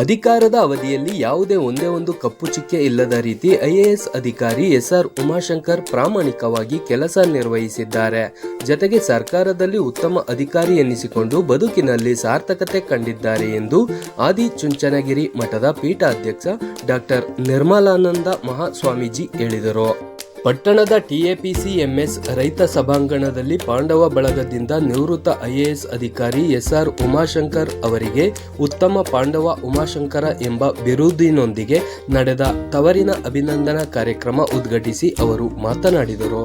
ಅಧಿಕಾರದ ಅವಧಿಯಲ್ಲಿ ಯಾವುದೇ ಒಂದೇ ಒಂದು ಕಪ್ಪು ಚುಕ್ಕೆ ಇಲ್ಲದ ರೀತಿ ಐಎಎಸ್ ಅಧಿಕಾರಿ ಎಸ್ಆರ್ ಉಮಾಶಂಕರ್ ಪ್ರಾಮಾಣಿಕವಾಗಿ ಕೆಲಸ ನಿರ್ವಹಿಸಿದ್ದಾರೆ. ಜತೆಗೆ ಸರ್ಕಾರದಲ್ಲಿ ಉತ್ತಮ ಅಧಿಕಾರಿ ಎನ್ನಿಸಿಕೊಂಡು ಬದುಕಿನಲ್ಲಿ ಸಾರ್ಥಕತೆ ಕಂಡಿದ್ದಾರೆ ಎಂದು ಆದಿ ಚುಂಚನಗಿರಿ ಮಠದ ಪೀಠಾಧ್ಯಕ್ಷ ಡಾಕ್ಟರ್ ನಿರ್ಮಲಾನಂದ ಮಹಾಸ್ವಾಮೀಜಿ ಹೇಳಿದರು. ಪಟ್ಟಣದ ಟಿಎಪಿಸಿಎಂಎಸ್ ರೈತ ಸಭಾಂಗಣದಲ್ಲಿ ಪಾಂಡವ ಬಳಗದಿಂದ ನಿವೃತ್ತ ಐಎಎಸ್ ಅಧಿಕಾರಿ ಎಸ್ಆರ್ ಉಮಾಶಂಕರ್ ಅವರಿಗೆ ಉತ್ತಮ ಪಾಂಡವ ಉಮಾಶಂಕರ ಎಂಬ ಬಿರುದಿನೊಂದಿಗೆ ನಡೆದ ತವರಿನ ಅಭಿನಂದನಾ ಕಾರ್ಯಕ್ರಮ ಉದ್ಘಾಟಿಸಿ ಅವರು ಮಾತನಾಡಿದರು.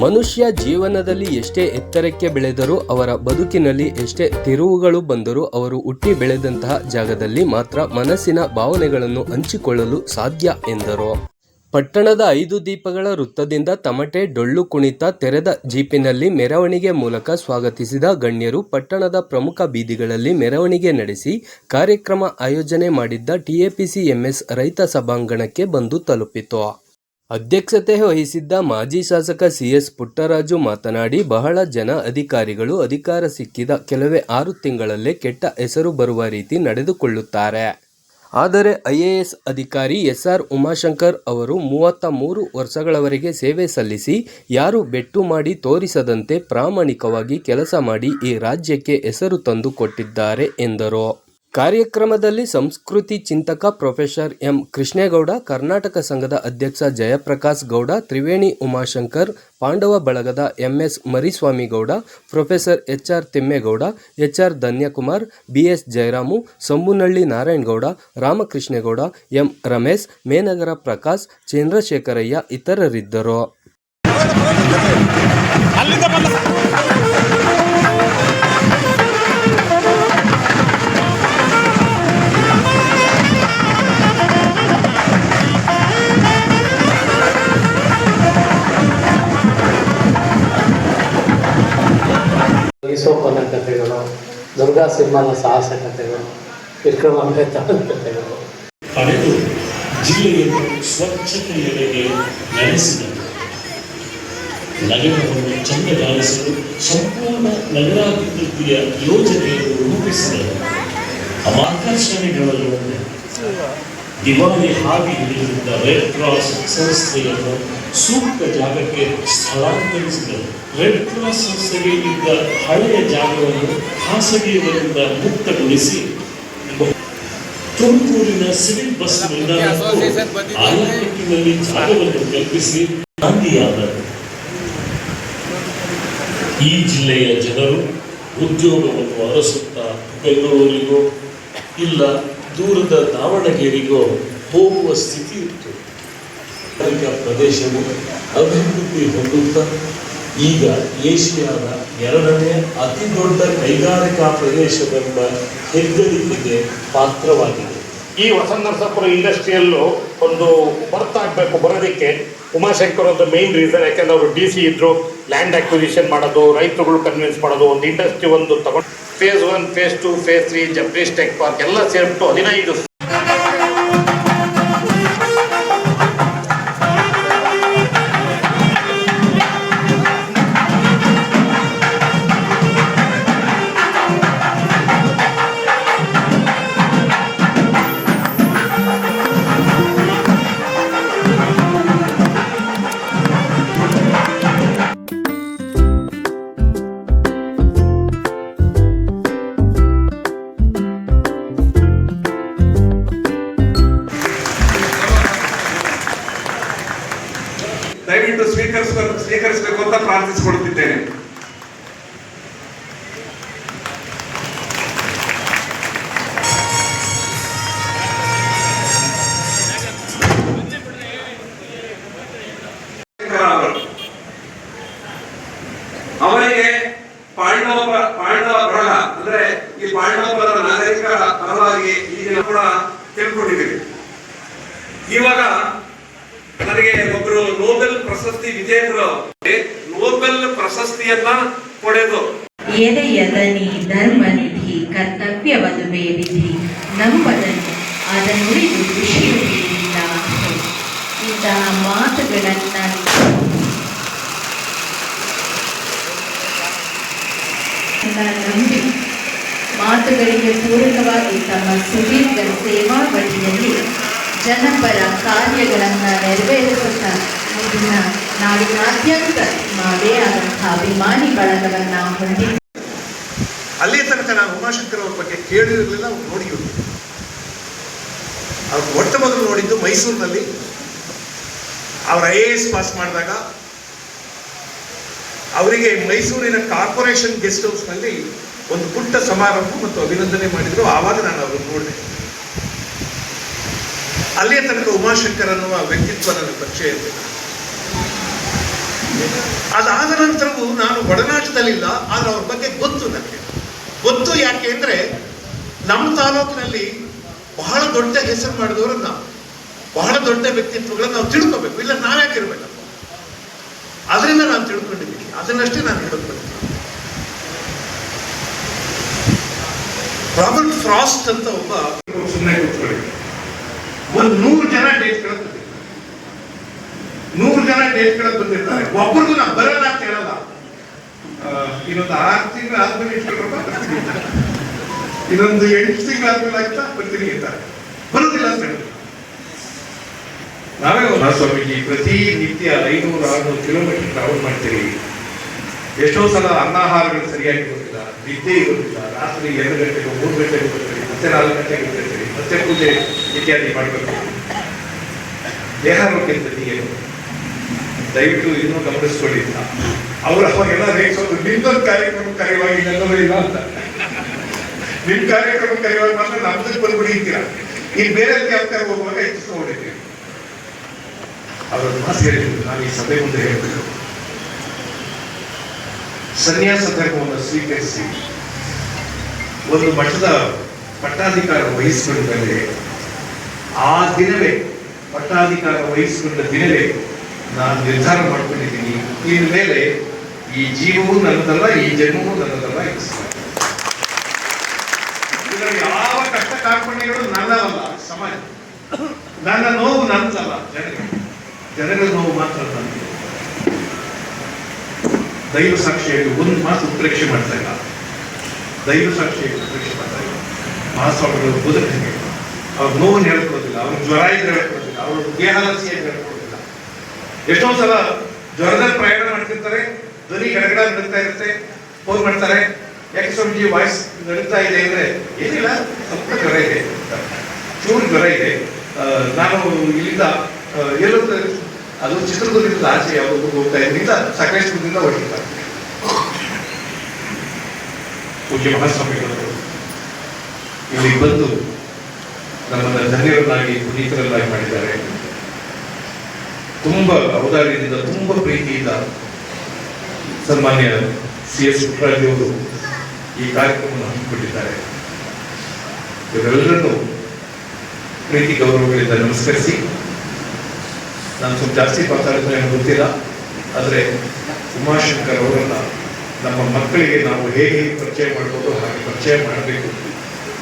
ಮನುಷ್ಯ ಜೀವನದಲ್ಲಿ ಎಷ್ಟೇ ಎತ್ತರಕ್ಕೆ ಬೆಳೆದರೂ ಅವರ ಬದುಕಿನಲ್ಲಿ ಎಷ್ಟೇ ತಿರುವುಗಳು ಬಂದರೂ ಅವರು ಹುಟ್ಟಿ ಬೆಳೆದಂತಹ ಜಾಗದಲ್ಲಿ ಮಾತ್ರ ಮನಸ್ಸಿನ ಭಾವನೆಗಳನ್ನು ಹಂಚಿಕೊಳ್ಳಲು ಸಾಧ್ಯ ಎಂದರು. ಪಟ್ಟಣದ ಐದು ದೀಪಗಳ ವೃತ್ತದಿಂದ ತಮಟೆ ಡೊಳ್ಳು ಕುಣಿತ ತೆರೆದ ಜೀಪಿನಲ್ಲಿ ಮೆರವಣಿಗೆ ಮೂಲಕ ಸ್ವಾಗತಿಸಿದ ಗಣ್ಯರು ಪಟ್ಟಣದ ಪ್ರಮುಖ ಬೀದಿಗಳಲ್ಲಿ ಮೆರವಣಿಗೆ ನಡೆಸಿ ಕಾರ್ಯಕ್ರಮ ಆಯೋಜನೆ ಮಾಡಿದ್ದ ಟಿಎಪಿಸಿಎಂಎಸ್ ರೈತ ಸಭಾಂಗಣಕ್ಕೆ ಬಂದು ತಲುಪಿತು. ಅಧ್ಯಕ್ಷತೆ ವಹಿಸಿದ್ದ ಮಾಜಿ ಶಾಸಕ ಸಿಎಸ್ ಪುಟ್ಟರಾಜು ಮಾತನಾಡಿ, ಬಹಳ ಜನ ಅಧಿಕಾರಿಗಳು ಅಧಿಕಾರ ಸಿಕ್ಕಿದ ಕೆಲವೇ ಆರು ತಿಂಗಳಲ್ಲೇ ಕೆಟ್ಟ ಹೆಸರು ಬರುವ ರೀತಿ ನಡೆದುಕೊಳ್ಳುತ್ತಾರೆ. ಆದರೆ ಐಎಎಸ್ ಅಧಿಕಾರಿ ಎಸ್ಆರ್ ಉಮಾಶಂಕರ್ ಅವರು ಮೂವತ್ತ ಮೂರು ವರ್ಷಗಳವರೆಗೆ ಸೇವೆ ಸಲ್ಲಿಸಿ, ಯಾರು ಬೆಟ್ಟು ಮಾಡಿ ತೋರಿಸದಂತೆ ಪ್ರಾಮಾಣಿಕವಾಗಿ ಕೆಲಸ ಮಾಡಿ ಈ ರಾಜ್ಯಕ್ಕೆ ಹೆಸರು ತಂದು ಕೊಟ್ಟಿದ್ದಾರೆ ಎಂದರು. ಕಾರ್ಯಕ್ರಮದಲ್ಲಿ ಸಂಸ್ಕೃತಿ ಚಿಂತಕ ಪ್ರೊಫೆಸರ್ ಎಂ ಕೃಷ್ಣೇಗೌಡ, ಕರ್ನಾಟಕ ಸಂಘದ ಅಧ್ಯಕ್ಷ ಜಯಪ್ರಕಾಶ್ ಗೌಡ, ತ್ರಿವೇಣಿ ಉಮಾಶಂಕರ್, ಪಾಂಡವ ಬಳಗದ MS Mariswamigowda, professor HR Thimmegowda HR Dhanyakumar BS Jayaramu, Sambunalli Narayanagowda, Ramakrishnegowda, M Ramesh, Menagara Prakash, Chandrashekaraiah ಇತರರಿದ್ದರು. ದುರ್ಗಾ ಸಿಂಹನ ಸಾಹಸ ಕಥೆಗಳು ವಿಕ್ರಮ ಮೆಹತಾನ ಕಥೆಗಳು ಪಡೆದು ಜಿಲ್ಲೆಯನ್ನು ಸ್ವಚ್ಛತೆಯೆಡೆಗೆ ನಡೆಸಿದರು ನಗರವನ್ನು ಚಂದಗಾಲಿಸಲು ಸಂಪೂರ್ಣ ನಗರಾಭಿವೃದ್ಧಿಯ ಯೋಜನೆಯನ್ನು ರೂಪಿಸಿದರು. ಆಕರ್ಷಣೆಗಳಲ್ಲಿ ದಿವಾಲಿ ಹಾದಿ ಹಿಡಿದಿದ್ದ ರೆಡ್ ಕ್ರಾಸ್ ಸಂಸ್ಥೆಯನ್ನು ಸೂಕ್ತ ಜಾಗಕ್ಕೆ ಸ್ಥಳಾಂತರಿಸಿದರು. ರೆಡ್ ಕ್ರಾಸ್ ಸಂಸ್ಥೆಗೆ ಇದ್ದ ಹಳೆಯ ಜಾಗವನ್ನು ಖಾಸಗಿಯವರಿಂದ ಮುಕ್ತಗೊಳಿಸಿ, ತುಮಕೂರಿನ ಸಿವಿಲ್ ಬಸ್ ನಿಲ್ದಾಣಕ್ಕೂ ಜಾಗವನ್ನು ಕಲ್ಪಿಸಿ ಗಾಂಧಿಯಾದರು. ಈ ಜಿಲ್ಲೆಯ ಜನರು ಉದ್ಯೋಗವನ್ನು ಅರಸುತ್ತಾ ಬೆಂಗಳೂರಿಗೋ ಇಲ್ಲ ದೂರದ ದಾವಣಗೆರೆಗೋ ಹೋಗುವ ಸ್ಥಿತಿ ಇತ್ತು ಪ್ರದೇಶವು ಅಭಿವೃದ್ಧಿ ಹೊಂದುತ್ತಾ ಈಗ ಏಷ್ಯಾದ ಎರಡನೇ ಅತಿ ದೊಡ್ಡ ಕೈಗಾರಿಕಾ ಪ್ರದೇಶವೆಂಬ ಹೆಗ್ಗಳಿಕೆಗೆ ಪಾತ್ರವಾಗಿದೆ. ಈ ವಸಂತ ಇಂಡಸ್ಟ್ರಿಯಲ್ಲೂ ಒಂದು ಬರ್ತ್ ಆಗಬೇಕು ಬರೋದಕ್ಕೆ ಉಮಾಶಂಕರ್ ಒಂದು ಮೇನ್ ರೀಸನ್ ಯಾಕೆಂದ್ರೆ ಅವರು ಡಿ ಸಿ ಇದ್ರು ಲ್ಯಾಂಡ್ ಅಕ್ವಿಸಿಷನ್ ಮಾಡೋದು, ರೈತರುಗಳು ಕನ್ವಿನ್ಸ್ ಮಾಡೋದು, ಒಂದು ಇಂಡಸ್ಟ್ರಿ ಒಂದು ತಗೊಂಡು phase one phase two phase three ಜಪ್ರೀಸ್ tech park ಎಲ್ಲ ಸೇರ್ಬಿಟ್ಟು ಹದಿನೈದು ಕರ್ತವ್ಯವದುವೆ ವಿಧಿ ನಂಬದನು ಅದನ್ನುಳಿದು ವಿಷಯವೇನಿಲ್ಲ. ಇಂತಹ ಮಾತುಗಳನ್ನು ನಂಬಿ ಮಾತುಗಳಿಗೆ ಪೂರಕವಾಗಿ ತಮ್ಮ ಸುದೀರ್ಘ ಸೇವಾ ಸೇವಾವಧಿಯಲ್ಲಿ ಜನಪರ ಕಾರ್ಯಗಳನ್ನು ನೆರವೇರಿಸುತ್ತಾ ಮುಂದಿನ ನಾಡಿನಾದ್ಯಂತ ಮಾಡೇ ಆದಂತಹ ಅಭಿಮಾನಿ ಬಳಗವನ್ನು ಹೊಂದಿದ್ದು ಅಲ್ಲಿ ತನಕ ನಾನು ಉಮಾಶಂಕರ್ ಅವ್ರ ಬಗ್ಗೆ ಕೇಳಿರಲಿಲ್ಲ ಅವ್ರು ನೋಡಿರಲಿಲ್ಲ ಅವ್ರು ಮೊಟ್ಟ ಮೊದಲು ನೋಡಿದ್ದು ಮೈಸೂರಿನಲ್ಲಿ. ಅವ್ರ ಐ ಎ ಎಸ್ ಪಾಸ್ ಮಾಡಿದಾಗ ಅವರಿಗೆ ಮೈಸೂರಿನ ಕಾರ್ಪೊರೇಷನ್ ಗೆಸ್ಟ್ ಹೌಸ್ನಲ್ಲಿ ಒಂದು ಪುಟ್ಟ ಸಮಾರಂಭ ಮತ್ತು ಅಭಿನಂದನೆ ಮಾಡಿದ್ರು. ಆವಾಗ ನಾನು ಅವ್ರನ್ನ ನೋಡಿದೆ. ಅಲ್ಲಿಯ ತನಕ ಉಮಾಶಂಕರ್ ಅನ್ನುವ ವ್ಯಕ್ತಿತ್ವ ನನಗೆ ಪರಿಚಯ ಇರಲಿಲ್ಲ ಅದಾದ ನಂತರವೂ ನಾನು ಒಡನಾಟದಲ್ಲಿಲ್ಲ. ಆದರೆ ಅವ್ರ ಬಗ್ಗೆ ಗೊತ್ತು ನನಗೆ. ಗೊತ್ತು ಯಾಕೆ ಅಂದ್ರೆ ನಮ್ಮ ತಾಲೂಕಿನಲ್ಲಿ ಬಹಳ ದೊಡ್ಡ ಹೆಸರು ಮಾಡಿದವರನ್ನ, ಬಹಳ ದೊಡ್ಡ ವ್ಯಕ್ತಿತ್ವಗಳನ್ನ ನಾವು ತಿಳ್ಕೋಬೇಕು. ಇಲ್ಲ ನಾವ್ಯಾಕಿರ್ಬೇಕಪ್ಪ ಅದರಿಂದ ನಾನು ತಿಳ್ಕೊಂಡಿದ್ದೀನಿ. ಅದನ್ನಷ್ಟೇ ನಾನು ಹೇಳೋದು ರಾಬರ್ಟ್ ಫ್ರಾಸ್ಟ್ ಅಂತ ಒಬ್ಬ ಸುಮ್ಮನೆ ಕೂತ್ಕೊಳ್ಳಿ. ಒಂದು ನೂರು ಜನ ಡೇಟ್ ಕಳೆದ ನೂರು ಜನ ಡೇಟ್ ಕಳೆದ ಬಂದಿರ್ತಾರೆ ಒಬ್ಬರಿಗೂ ನಾನು ಬರಲ್ಲ ಅಂತ ಹೇಳಲ್ಲ ಇನ್ನೊಂದು ಆರು ತಿಂಗಳು ಆದ್ಮೇಲೆ ಅಂತ. ಇನ್ನೊಂದು ಎಂಟು ತಿಂಗಳು ಆದ್ಮೇಲೆ ಆಯ್ತಾ? ಬರ್ತೀನಿ ಅಂತ ಬರೋದಿಲ್ಲ ಅಂತ ಹೇಳಿ. ನಾವೇ ಸ್ವಾಮೀಜಿ ಪ್ರತಿ ನಿತ್ಯ ಐನೂರು ಆರುನೂರು ಕಿಲೋಮೀಟರ್ ಟ್ರಾವೆಲ್ ಮಾಡ್ತೀರಿ. ಎಷ್ಟೋ ಸಲ ಅನ್ನಾಹಾರಗಳು ಸರಿಯಾಗಿ ಗೊತ್ತಿಲ್ಲ, ನಿದ್ದೆ ಇರೋದಿಲ್ಲ ರಾತ್ರಿ ಎರಡು ಗಂಟೆಗೆ ಮೂರು ಗಂಟೆಗೆ ಬರ್ತೀರಿ, ಮತ್ತೆ ನಾಲ್ಕು ಗಂಟೆಗೆ ಬರ್ತೀರಿ, ಮತ್ತೆ ಪೂಜೆ ಇತ್ಯಾದಿ ಮಾಡಬೇಕು ದೇಹಾರೋಗ್ಯದಲ್ಲಿ ಏನು ದಯವಿಟ್ಟು ಇನ್ನೂ ಗಮನಿಸ್ಕೊಳ್ಳಿ ಅಂತ. ಅವ್ರು ಅವಾಗೆಲ್ಲ ರೇಗಿಸೋದು ನಿಮ್ದೊಂದು ಕಾರ್ಯಕ್ರಮ ಕರೆಯುವಾಗ ಇಲ್ಲ ಅಂತ. ನಿಮ್ ಕಾರ್ಯಕ್ರಮ ಕರೆಯುವಾಗ ಮಾತ್ರ ನಮ್ದಕ್ಕೆ ಬಂದು ಅಂತೀರ? ಈಗ ಬೇರೆ ಯಾವ್ದಾರು ಹೋಗುವಾಗ ಹೆಚ್ಚಿಸ್ಕೊಂಡಿದ್ದೀವಿ ಅವರನ್ನು ಮಾತು ಹೇಳಿದ್ರು ನಾನು ಈ ಸಭೆ ಮುಂದೆ ಹೇಳಬೇಕು. ಸನ್ಯಾಸ ಧರ್ಮವನ್ನು ಸ್ವೀಕರಿಸಿ ಒಂದು ಮಠದ ಪಟ್ಟಾಧಿಕಾರ ವಹಿಸಿಕೊಂಡ ಮೇಲೆ ಆ ದಿನವೇ ಪಟ್ಟಾಧಿಕಾರ ವಹಿಸಿಕೊಂಡ ದಿನವೇ ನಾನು ನಿರ್ಧಾರ ಮಾಡ್ಕೊಂಡಿದ್ದೀನಿ. ಇನ್ನು ಮೇಲೆ ಈ ಜೀವವೂ ನನ್ನದಲ್ಲ, ಈ ಜನ್ಮವೂ ನನ್ನದಲ್ಲ ಯಾವ ಕಷ್ಟ ಕಾರ್ಪಣ್ಯಗಳು ನನ್ನದಲ್ಲ ಸಮಾಜ. ನನ್ನ ನೋವು ನನ್ನದಲ್ಲ ಜನಗಳ ಜನರ ನೋವು ಮಾತ್ರ ನನ್ನದು. ದೈವ ಸಾಕ್ಷಿಯಾಗಿ ಒಂದು ಮಾತು ಉತ್ಪ್ರೇಕ್ಷೆ ಮಾಡ್ತಾ ಇಲ್ಲ. ದೈವ ಸಾಕ್ಷಿಯಾಗಿ ಉತ್ಪ್ರೇಕ್ಷೆ ಮಾಡ್ತಾ ಇಲ್ಲ. ಮಹಾಸ್ವಾಮಿಗಳು ಬದುಕಂಗೆ ಅವ್ರ ನೋವನ್ನು ಹೇಳ್ಕೊಡೋದಿಲ್ಲ ಅವ್ರ ಜ್ವರ ಇದ್ರೆ ಹೇಳ್ಕೊಡೋದಿಲ್ಲ ಅವ್ರ ದೇಹ ಹೇಳ್ಕೊಡೋದಿಲ್ಲ ಎಷ್ಟೋ ಸಲ ಜ್ವರದಲ್ಲಿ ಪ್ರಯಾಣ ಮಾಡ್ತಿರ್ತಾರೆ ಧ್ವನಿ ಗಡಗಡ ನಡುತ್ತಾ ಇರುತ್ತೆ. ಫೋನ್ ಮಾಡ್ತಾರೆ ಯಾಕೆ ಸ್ವಾಮೀಜಿ ವಾಯ್ಸ್ ನಡೀತಾ ಇದೆ ಅಂದ್ರೆ ಏನಿಲ್ಲ ಸ್ವಲ್ಪ ಜ್ವರ ಇದೆ. ಚೂರು ಜ್ವರ ಇದೆ. ನಾನು ಇಲ್ಲಿಂದ ಆ, ಅದು ಚಿತ್ರದುರ್ಗದಿಂದ ಆಚೆ ಯಾವುದೋ ಹೋಗ್ತಾ ಇದ್ರಿಂದ ಸಕಲೇಶ್ವರದಿಂದ ಹೊರಟಿದ್ದಾರೆ ಪೂಜ್ಯ ಮಹಾಸ್ವಾಮಿಗಳು ಇಲ್ಲಿ ಬಂದು ನಮ್ಮನ್ನ ಧನ್ಯರನ್ನಾಗಿ ಪುನೀತರನ್ನಾಗಿ ಮಾಡಿದ್ದಾರೆ. ತುಂಬ ಔದಾರ್ಯದಿಂದ ತುಂಬ ಪ್ರೀತಿಯಿಂದ ಸನ್ಮಾನ್ಯ ಸಿ ಎಸ್ ಪುಟ್ಟರಾಜು ಅವರು ಈ ಕಾರ್ಯಕ್ರಮವನ್ನು ಹಮ್ಮಿಕೊಂಡಿದ್ದಾರೆ. ಇವರೆಲ್ಲರನ್ನು ಪ್ರೀತಿ ಗೌರವಗಳಿಂದ ನಮಸ್ಕರಿಸಿ, ನಾನು ಸ್ವಲ್ಪ ಜಾಸ್ತಿ ಮಾತಾಡಿದ್ರೆ ನನಗೆ ಗೊತ್ತಿಲ್ಲ, ಆದರೆ ಉಮಾಶಂಕರ್ ಅವರನ್ನು ನಮ್ಮ ಮಕ್ಕಳಿಗೆ ನಾವು ಹೇಗೆ ಪರಿಚಯ ಮಾಡ್ಬೋದು, ಹಾಗೆ ಪರಿಚಯ ಮಾಡಬೇಕು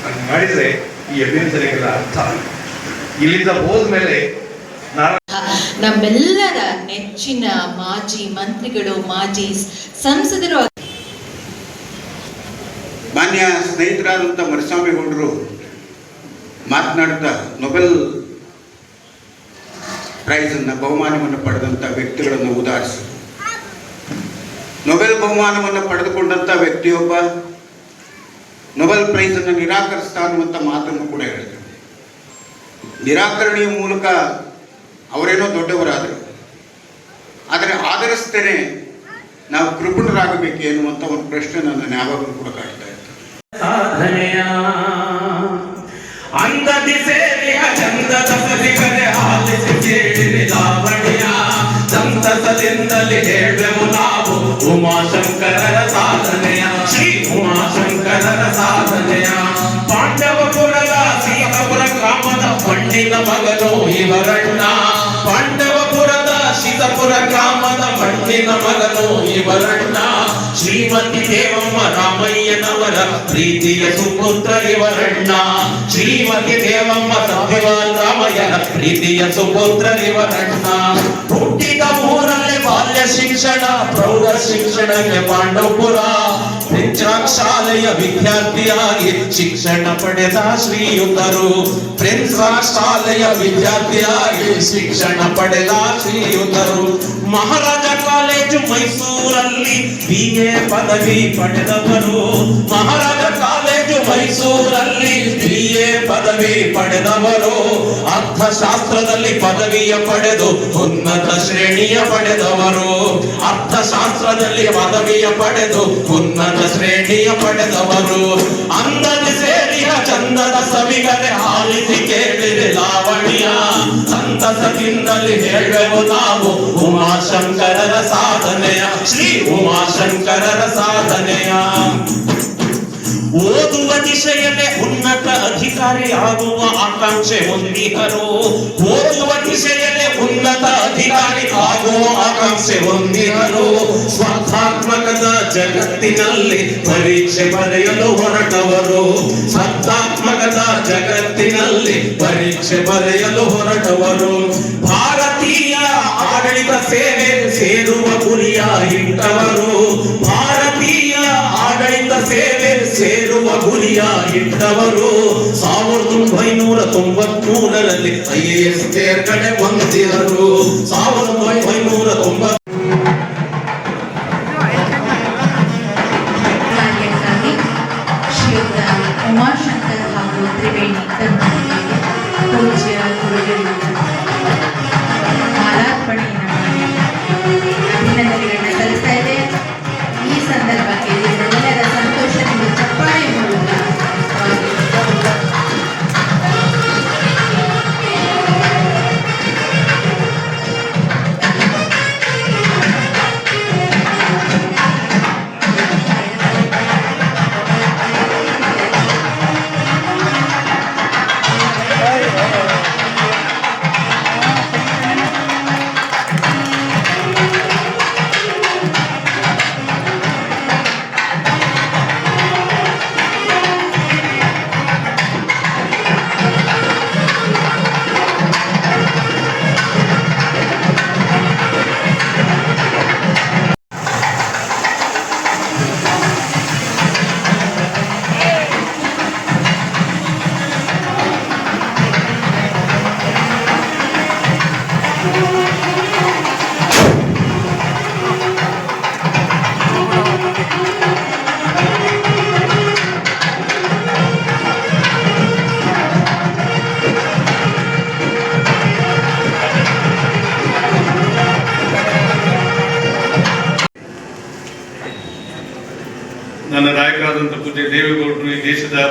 ಹಂಗೆ ಮಾಡಿದರೆ ಈ ಅಭಿನಂದನೆಗಳ ಅರ್ಥ. ಇಲ್ಲಿಂದ ಹೋದ್ಮೇಲೆ ನಾನು ನಮ್ಮೆಲ್ಲರ ನೆಚ್ಚಿನ ಮಾಜಿ ಮಂತ್ರಿಗಳು, ಮಾಜಿ ಸಂಸದರು ಮಾನ್ಯ ಸ್ನೇಹಿತರಾದಂಥ ಮರಿಸ್ವಾಮಿಗೌಡರು ಮಾತನಾಡುತ್ತಾ ನೊಬೆಲ್ ಪ್ರೈಸನ್ನು ಬಹುಮಾನವನ್ನು ಪಡೆದಂಥ ವ್ಯಕ್ತಿಗಳನ್ನು ಉದಾಹರಿಸಿ. ನೊಬೆಲ್ ಬಹುಮಾನವನ್ನು ಪಡೆದುಕೊಂಡಂಥ ವ್ಯಕ್ತಿಯೊಬ್ಬ ನೊಬೆಲ್ ಪ್ರೈಸನ್ನು ನಿರಾಕರಿಸ್ತಾ ಅನ್ನುವಂಥ ಮಾತನ್ನು ಕೂಡ ಹೇಳಿದರು. ನಿರಾಕರಣೆಯ ಮೂಲಕ ಅವರೇನೋ ದೊಡ್ಡವರಾದರು. ಆದರೆ ಆಧರಿಸ್ತೇನೆ ನಾವು ಕೃಪಣರಾಗಬೇಕು ಎನ್ನುವಂಥ ಒಂದು ಪ್ರಶ್ನೆ ನನ್ನ ಯಾವಾಗಲೂ ಕೂಡ ಕಾಡ್ತಾ ಇತ್ತು ಸಂತಸದಿಂದಲೇ ಹೇಳುವೆವು ನಾವು ಉಮಾಶಂಕರರ ಸಾಧನೆಯ. ಶ್ರೀ ಉಮಾಶಂಕರರ ಸಾಧನೆಯ. ಪಾಂಡವಪುರದ ಸೀತಾಪುರ ಗ್ರಾಮದ ಪಂಡಿತ ಮಗನು ಇವರಣ್ಣ. ಪಾಂಡವಪುರದ ಸೀತಾಪುರ ಗ್ರಾಮದ ಮಣ್ಣಿನ ಮಗನು ಇವರಣ್ಣ ಶ್ರೀಮತಿ ದೇವಮ್ಮ ರಾಮಯ್ಯನವರ ಪ್ರೀತಿಯ ಸುಪುತ್ರ ಇವರಣ್ಣ ಶ್ರೀಮತಿ ದೇವಮ್ಮ ಸತ್ಯವಾನ್ ರಾಮಯ್ಯನ ಪ್ರೀತಿಯ ಸುಪುತ್ರ ಇವರಣ್ಣ ಹುಟ್ಟಿದ ಊರಲ್ಲಿ ಬಾಲ್ಯ ಶಿಕ್ಷಣ ಪ್ರೌಢ ಶಿಕ್ಷಣಕ್ಕೆ ಪಾಂಡವಪುರ ಪ್ರಿನ್ಸ್ ಶಾಲೆಯ ವಿದ್ಯಾರ್ಥಿಯಾಗಿ ಶಿಕ್ಷಣ ಪಡೆದ ಶ್ರೀಯುತರು. ಪ್ರಿನ್ಸ್ ಶಾಲೆಯ ವಿದ್ಯಾರ್ಥಿಯಾಗಿ ಶಿಕ್ಷಣ ಪಡೆದ ಶ್ರೀಯುತರು. ಮಹಾರಾಜ ಕಾಲೇಜು ಮೈಸೂರಲ್ಲಿ ಬಿ ಎ ಪದವಿ ಪಡೆದವರು. ಮಹಾರಾಜ ಕಾಲೇಜು ಮೈಸೂರಲ್ಲಿ ಬಿ ಎ ಪದವಿ ಪಡೆದವರು. ಅರ್ಥಶಾಸ್ತ್ರದಲ್ಲಿ ಪದವಿಯ ಪಡೆದು ಉನ್ನತ ಶ್ರೇಣಿಯ ಪಡೆದವರು. ಅರ್ಥಶಾಸ್ತ್ರದಲ್ಲಿ ಪದವಿಯ ಪಡೆದು ಉನ್ನತ ಶ್ರೇಣಿಯ ಪಡೆದವರು. ಅಂದದ ಸೇರಿಯ ಚಂದದ ಸವಿಗರೆ ಆಲಿಸಿ ಕೇಳಿದೆ ಲಾವಣಿಯ. ಸಂತಸದಿಂದಲೇ ಹೇಳುವೆವು ನಾವು ಉಮಾಶಂಕರರ ಸಾಧನೆಯ, ಶ್ರೀ ಉಮಾಶಂಕರರ ಸಾಧನೆಯ. ಓದುವ ದಿಶೆಯಲ್ಲೇ ಉನ್ನತ ಅಧಿಕಾರಿ ಆಗುವ ಆಕಾಂಕ್ಷೆ ಹೊಂದಿದರು ಓದುವ ದಿಶೆಯಲ್ಲೇ ಉನ್ನತ ಅಧಿಕಾರಿ ಆಗುವ ಆಕಾಂಕ್ಷೆ ಹೊಂದಿದರು. ಸ್ಪರ್ಧಾತ್ಮಕದ ಜಗತ್ತಿನಲ್ಲಿ ಪರೀಕ್ಷೆ ಬರೆಯಲು ಹೊರಟವರು. ಸ್ಪರ್ಧಾತ್ಮಕದ ಜಗತ್ತಿನಲ್ಲಿ ಪರೀಕ್ಷೆ ಬರೆಯಲು ಹೊರಟವರು. ಭಾರತೀಯ ಆಡಳಿತ ಸೇವೆ ಸೇರುವ ಗುರಿಯ ಇಟ್ಟವರು ಭಾರತೀಯ ಆಡಳಿತ ಸೇವೆ ಸೇರುವ ಗುರಿಯ ಇಟ್ಟವರು ಸಾವಿರದ ಒಂಬೈನೂರ ತೊಂಬತ್ಮೂರರಲ್ಲಿ ಐ ಎ ಎಸ್ ತೇರ್ಗಡೆ ಹೊಂದಿದರು ಸಾವಿರದ ಒಂಬೈನೂರ ತೊಂಬತ್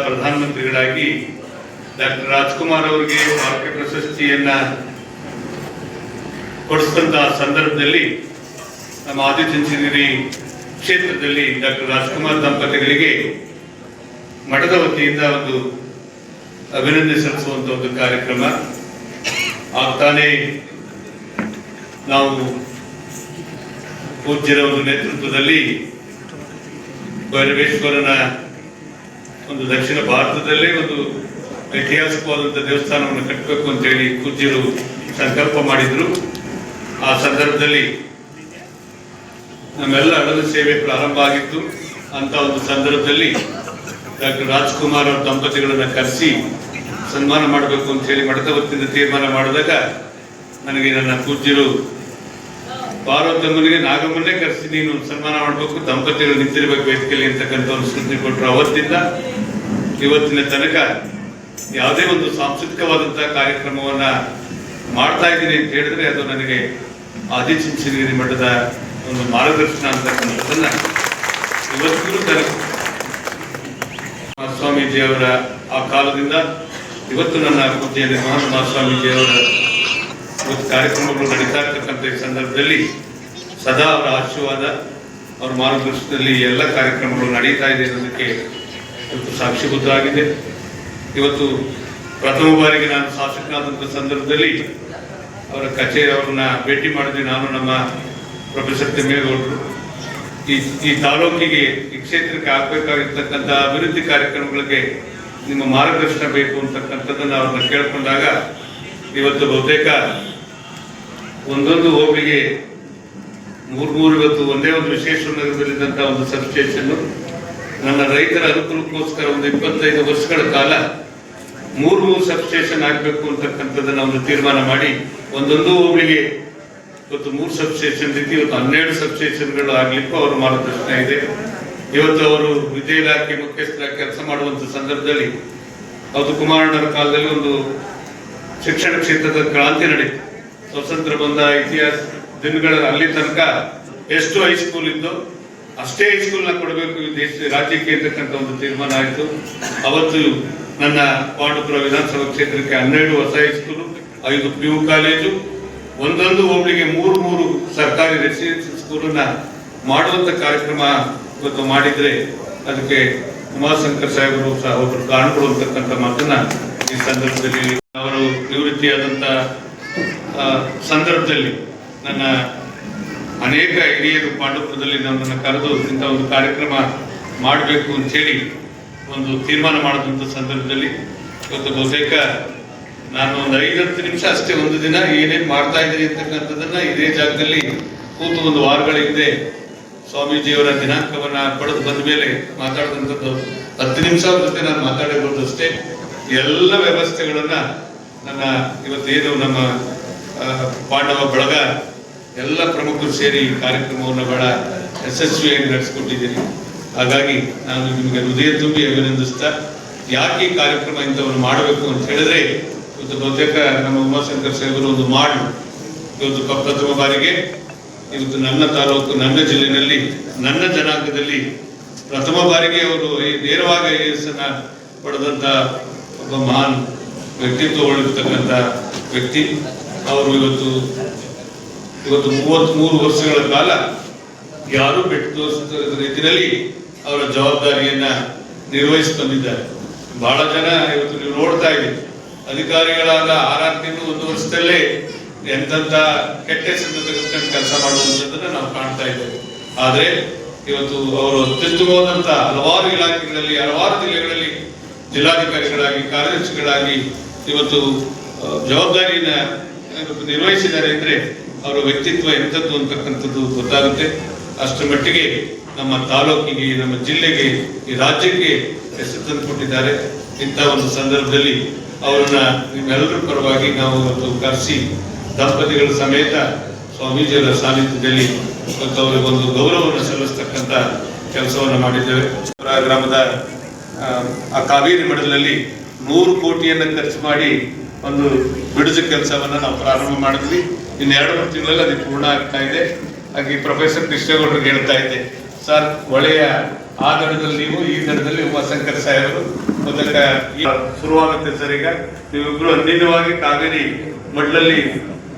ಪ್ರಧಾನಮಂತ್ರಿಗಳಾಗಿ ಡಾಕ್ಟರ್ ರಾಜ್ಕುಮಾರ್ ಅವರಿಗೆ ಮಾರ್ಕೆಟ್ ಪ್ರಶಸ್ತಿಯನ್ನ ಕೊಡಿಸಿದಂತಹ ಸಂದರ್ಭದಲ್ಲಿ ನಮ್ಮ ಆದಿಚುಂಚನಗಿರಿ ಕ್ಷೇತ್ರದಲ್ಲಿ ಡಾಕ್ಟರ್ ರಾಜ್ಕುಮಾರ್ ದಂಪತಿಗಳಿಗೆ ಮಠದ ವತಿಯಿಂದ ಒಂದು ಅಭಿನಂದನೆ ಸಲ್ಲಿಸುವಂತ ಒಂದು ಕಾರ್ಯಕ್ರಮ. ಆಗ್ತಾನೆ ನಾವು ಪೂಜ್ಯರ ಒಂದು ನೇತೃತ್ವದಲ್ಲಿ ಭೈರವೇಶ್ವರನ ಒಂದು ದಕ್ಷಿಣ ಭಾರತದಲ್ಲೇ ಒಂದು ಐತಿಹಾಸಿಕವಾದಂಥ ದೇವಸ್ಥಾನವನ್ನು ಕಟ್ಟಬೇಕು ಅಂತೇಳಿ ಪೂಜ್ಯರು ಸಂಕಲ್ಪ ಮಾಡಿದ್ರು. ಆ ಸಂದರ್ಭದಲ್ಲಿ ನಮ್ಮೆಲ್ಲ ಅಡಲು ಸೇವೆ ಪ್ರಾರಂಭ ಆಗಿತ್ತು. ಅಂತ ಒಂದು ಸಂದರ್ಭದಲ್ಲಿ ಡಾಕ್ಟರ್ ರಾಜ್ಕುಮಾರ್ ಅವರ ದಂಪತಿಗಳನ್ನ ಕರೆಸಿ ಸನ್ಮಾನ ಮಾಡಬೇಕು ಅಂತ ಹೇಳಿ ಮಠದ ವತಿಯಿಂದ ತೀರ್ಮಾನ ಮಾಡಿದಾಗ ನನಗೆ ನನ್ನ ಪೂಜ್ಯರು ಪಾರ್ವತಮ್ಮನಿಗೆ ನಾಗಮ್ಮನ್ನೇ ಕರೆಸಿ ನೀನು ಸನ್ಮಾನ ಮಾಡಬೇಕು, ದಂಪತಿಗಳು ನಿಂತಿರ್ಬೇಕು ವೇದಿಕೆಯಲ್ಲಿ ಅಂತಕ್ಕಂಥ ಒಂದು ಸ್ಮೃತಿ ಕೊಟ್ಟರು. ಅವತ್ತಿಂದ ಇವತ್ತಿನ ತನಕ ಯಾವುದೇ ಒಂದು ಸಾಂಸ್ಕೃತಿಕವಾದಂತಹ ಕಾರ್ಯಕ್ರಮವನ್ನ ಮಾಡ್ತಾ ಇದ್ದೀನಿ ಅಂತ ಹೇಳಿದ್ರೆ ಅದು ನನಗೆ ಆದಿಚುಂಚನಗಿರಿ ಮಠದ ಒಂದು ಮಾರ್ಗದರ್ಶನ ಅಂತಕ್ಕಂಥದ್ದನ್ನ ಇವತ್ತಿಗೂ ತನಕ ಸ್ವಾಮೀಜಿಯವರ ಆ ಕಾಲದಿಂದ ಇವತ್ತು ನನ್ನ ಕೃತಿಯಲ್ಲಿ ಮಹಾನ್ ಸ್ವಾಮೀಜಿಯವರ ಇವತ್ತು ಕಾರ್ಯಕ್ರಮಗಳು ನಡೀತಾ ಇರ್ತಕ್ಕಂಥ ಈ ಸಂದರ್ಭದಲ್ಲಿ ಸದಾ ಅವರ ಆಶೀರ್ವಾದ, ಅವರ ಮಾರ್ಗದರ್ಶನದಲ್ಲಿ ಎಲ್ಲ ಕಾರ್ಯಕ್ರಮಗಳು ನಡೀತಾ ಇದೆ ಅನ್ನೋದಕ್ಕೆ ಇವತ್ತು ಸಾಕ್ಷಿಬದ್ಧವಾಗಿದೆ ಇವತ್ತು ಪ್ರಥಮ ಬಾರಿಗೆ ನಾನು ಶಾಸಕನಾದಂಥ ಸಂದರ್ಭದಲ್ಲಿ ಅವರ ಕಚೇರಿ ಅವ್ರನ್ನ ಭೇಟಿ ಮಾಡಿದ್ವಿ ನಾನು ನಮ್ಮ ಪ್ರೊಫೆಸರ್ ತಿಮ್ಮೇಗೌಡರು. ಈ ಈ ತಾಲೂಕಿಗೆ ಈ ಕ್ಷೇತ್ರಕ್ಕೆ ಆಗಬೇಕಾಗಿರ್ತಕ್ಕಂಥ ಅಭಿವೃದ್ಧಿ ಕಾರ್ಯಕ್ರಮಗಳಿಗೆ ನಿಮ್ಮ ಮಾರ್ಗದರ್ಶನ ಬೇಕು ಅಂತಕ್ಕಂಥದ್ದನ್ನು ಅವ್ರನ್ನ ಕೇಳ್ಕೊಂಡಾಗ ಇವತ್ತು ಬಹುತೇಕ ಒಂದೊಂದು ಹೋಬಳಿಗೆ ಮೂರು ಮೂರು ಇವತ್ತು ಒಂದೇ ಒಂದು ವಿಶೇಷ ನಗರದಲ್ಲಿದ್ದಂಥ ಒಂದು ಸಬ್ಸ್ಟೇಷನ್ ನನ್ನ ರೈತರ ಅನುಕೂಲಕ್ಕೋಸ್ಕರ ಒಂದು ಇಪ್ಪತ್ತೈದು ವರ್ಷಗಳ ಕಾಲ ಮೂರು ಮೂರು ಸಬ್ಸ್ಟೇಷನ್ ಆಗಬೇಕು ಅಂತಕ್ಕಂಥದ್ದನ್ನ ಒಂದು ತೀರ್ಮಾನ ಮಾಡಿ ಒಂದೊಂದು ಹೋಬಳಿಗೆ ಇವತ್ತು ಮೂರು ಸಬ್ಸ್ಟೇಷನ್ ರೀತಿ ಇವತ್ತು ಹನ್ನೆರಡು ಸಬ್ಸ್ಟೇಷನ್ಗಳು ಆಗಲಿಕ್ಕೂ ಅವರ ಮಾರ್ಗದರ್ಶನ ಇದೆ. ಇವತ್ತು ಅವರು ವಿದ್ಯೆ ಇಲಾಖೆ ಮುಖ್ಯಸ್ಥರಾಗಿ ಕೆಲಸ ಮಾಡುವಂತ ಸಂದರ್ಭದಲ್ಲಿ ಅದು ಕುಮಾರಣ್ಣರ ಕಾಲದಲ್ಲಿ ಒಂದು ಶಿಕ್ಷಣ ಕ್ಷೇತ್ರದ ಕ್ರಾಂತಿ ನಡೀತು. ಸ್ವತಂತ್ರ ಬಂದ ಇತಿಹಾಸ ದಿನಗಳ ಅಲ್ಲಿ ತನಕ ಎಷ್ಟು ಹೈಸ್ಕೂಲ್ ಇತ್ತು ಅಷ್ಟೇ ಹೈಸ್ಕೂಲ್ನ ಕೊಡಬೇಕು ದೇಶ ರಾಜ್ಯಕ್ಕೆ ಇರ್ತಕ್ಕಂಥ ಒಂದು ತೀರ್ಮಾನ ಆಯಿತು. ಅವತ್ತು ನನ್ನ ಪಾಂಡುಪುರ ವಿಧಾನಸಭಾ ಕ್ಷೇತ್ರಕ್ಕೆ ಹನ್ನೆರಡು ಹೊಸ ಹೈಸ್ಕೂಲು ಐದು ಪಿ ಯು ಕಾಲೇಜು ಒಂದೊಂದು ಹೋಬಳಿಗೆ ಮೂರು ಮೂರು ಸರ್ಕಾರಿ ರೆಸಿಡೆನ್ಸಿ ಸ್ಕೂಲನ್ನ ಮಾಡುವಂತ ಕಾರ್ಯಕ್ರಮ ಇವತ್ತು ಮಾಡಿದ್ರೆ ಅದಕ್ಕೆ ಉಮಾಶಂಕರ್ ಸಾಹೇಬರು ಸಹ ಒಬ್ಬರು ಕಾರಣಗಳು ಅಂತಕ್ಕಂಥ ಮಾತನ್ನ ಈ ಸಂದರ್ಭದಲ್ಲಿ ಅವರು ನಿವೃತ್ತಿಯಾದಂತ ಆ, ಸಂದರ್ಭದಲ್ಲಿ ನನ್ನ ಅನೇಕ ಹಿರಿಯರು ಪಾಂಡವಪುರದಲ್ಲಿ ನನ್ನನ್ನು ಕರೆದು ಇಂಥ ಒಂದು ಕಾರ್ಯಕ್ರಮ ಮಾಡಬೇಕು ಅಂಥೇಳಿ ಒಂದು ತೀರ್ಮಾನ ಮಾಡಿದಂಥ ಸಂದರ್ಭದಲ್ಲಿ ಇವತ್ತು ಬಹುತೇಕ ನಾನು ಒಂದು ಐದತ್ತು ನಿಮಿಷ ಅಷ್ಟೇ ಒಂದು ದಿನ ಏನೇನು ಮಾಡ್ತಾ ಇದ್ದೀನಿ ಅಂತಕ್ಕಂಥದ್ದನ್ನು ಇದೇ ಜಾಗದಲ್ಲಿ ಕೂತು ಒಂದು ವಾರಗಳ ಹಿಂದೆ ಸ್ವಾಮೀಜಿಯವರ ದಿನಾಂಕವನ್ನು ಪಡೆದು ಬಂದ ಮೇಲೆ ಮಾತಾಡಿದಂಥದ್ದು ಹತ್ತು ನಿಮಿಷ ಜೊತೆ ನಾನು ಮಾತಾಡಿರೋದು ಅಷ್ಟೇ. ಎಲ್ಲ ವ್ಯವಸ್ಥೆಗಳನ್ನು ನನ್ನ ಇವತ್ತೇನು ನಮ್ಮ ಪಾಂಡವ ಬಳಗ, ಎಲ್ಲ ಪ್ರಮುಖರು ಸೇರಿ ಈ ಕಾರ್ಯಕ್ರಮವನ್ನು ಬಹಳ ಯಶಸ್ವಿಯಾಗಿ ನಡೆಸಿಕೊಟ್ಟಿದ್ದೀರಿ. ಹಾಗಾಗಿ ನಾನು ನಿಮಗೆ ಹೃದಯ ತುಂಬಿ ಅಭಿನಂದಿಸ್ತಾ, ಯಾಕೆ ಈ ಕಾರ್ಯಕ್ರಮ ಇಂಥವನ್ನು ಮಾಡಬೇಕು ಅಂತ ಹೇಳಿದ್ರೆ, ಇವತ್ತು ಬಹುತೇಕ ನಮ್ಮ ಉಮಾಶಂಕರ್ ಸಾಹೇಬರು ಒಂದು ಮಾಡು ಇವತ್ತು ಪ್ರಥಮ ಬಾರಿಗೆ ಇವತ್ತು ನನ್ನ ತಾಲೂಕು, ನನ್ನ ಜಿಲ್ಲೆಯಲ್ಲಿ, ನನ್ನ ಜನಾಂಗದಲ್ಲಿ ಪ್ರಥಮ ಬಾರಿಗೆ ಅವರು ಈ ನೇರವಾಗಿ ಯಶಸ್ಸನ್ನು ಪಡೆದಂಥ ಒಬ್ಬ ಮಹಾನ್ ವ್ಯಕ್ತಿತ್ವಗಳಿರ್ತಕ್ಕಂಥ ವ್ಯಕ್ತಿ. ಅವರು ಇವತ್ತು ಇವತ್ತು ಮೂವತ್ಮೂರು ವರ್ಷಗಳ ಕಾಲ ಯಾರು ಬೆಟ್ಟು ತೋರಿಸಿದ ರೀತಿಯಲ್ಲಿ ಅವರ ಜವಾಬ್ದಾರಿಯನ್ನ ನಿರ್ವಹಿಸಿ ಬಂದಿದ್ದಾರೆ. ಬಹಳ ಜನ ಇವತ್ತು ನೀವು ನೋಡ್ತಾ ಇದ್ದೀವಿ ಅಧಿಕಾರಿಗಳಾದ ಆರಾರು ತಿಂಗಳು ಒಂದು ವರ್ಷದಲ್ಲೇ ಎಂತಂತ ಕೆಟ್ಟ ತೆಗೆದುಕೊಂಡು ಕೆಲಸ ಮಾಡುವಂಥದ್ದನ್ನ ನಾವು ಕಾಣ್ತಾ ಇದ್ದೇವೆ. ಆದರೆ ಇವತ್ತು ಅವರು ಅತ್ಯುತ್ತಮವಾದಂತ ಹಲವಾರು ಇಲಾಖೆಗಳಲ್ಲಿ, ಹಲವಾರು ಜಿಲ್ಲೆಗಳಲ್ಲಿ ಜಿಲ್ಲಾಧಿಕಾರಿಗಳಾಗಿ, ಕಾರ್ಯದರ್ಶಿಗಳಾಗಿ ಇವತ್ತು ಜವಾಬ್ದಾರಿಯನ್ನ ನಿರ್ವಹಿಸಿದ್ದಾರೆ ಅಂದ್ರೆ ಅವರ ವ್ಯಕ್ತಿತ್ವ ಎಂಥದ್ದು ಅಂತಕ್ಕಂಥದ್ದು ಗೊತ್ತಾಗುತ್ತೆ. ಅಷ್ಟರ ಮಟ್ಟಿಗೆ ನಮ್ಮ ತಾಲೂಕಿಗೆ, ನಮ್ಮ ಜಿಲ್ಲೆಗೆ, ಈ ರಾಜ್ಯಕ್ಕೆ ಹೆಸರು ತಂದು ಕೊಟ್ಟಿದ್ದಾರೆ. ಇಂಥ ಒಂದು ಸಂದರ್ಭದಲ್ಲಿ ಅವರನ್ನ ನಿಮ್ಮೆಲ್ಲರ ಪರವಾಗಿ ನಾವು ಇವತ್ತು ಕರೆಸಿ, ದಂಪತಿಗಳ ಸಮೇತ ಸ್ವಾಮೀಜಿಯವರ ಸಾನ್ನಿಧ್ಯದಲ್ಲಿ ಮತ್ತು ಅವರಿಗೆ ಒಂದು ಗೌರವವನ್ನು ಸಲ್ಲಿಸ್ತಕ್ಕಂಥ ಕೆಲಸವನ್ನು ಮಾಡಿದ್ದೇವೆ. ಗ್ರಾಮದ, ಆ ಕಾವೇರಿ ಮಠದಲ್ಲಿ ನೂರು ಕೋಟಿಯನ್ನು ಖರ್ಚು ಮಾಡಿ ಒಂದು ಬಿಡುಜು ಕೆಲಸವನ್ನ ನಾವು ಪ್ರಾರಂಭ ಮಾಡಿದ್ವಿ. ಇನ್ನು ಎರಡು ಮೂರು ತಿಂಗಳಲ್ಲಿ ಅದು ಪೂರ್ಣ ಆಗ್ತಾ ಇದೆ. ಹಾಗೆ ಪ್ರೊಫೆಸರ್ ಕೃಷ್ಣೇಗೌಡರಿಗೆ ಹೇಳ್ತಾ ಇದ್ದೆ ಸರ್ ಒಳ್ಳೆಯ ಆ ದಡದಲ್ಲಿ ನೀವು ಈ ದಡದಲ್ಲಿ ಉಮಾಶಂಕರ್ ಸಾಹೇಬರು ಮೊದಲ ಶುರುವಾಗುತ್ತೆ ಸರ್ ಈಗ. ನೀವಿಬ್ರು ಅನ್ಯವಾಗಿ ಕಾವೇರಿ ಮಡ್ಲಲ್ಲಿ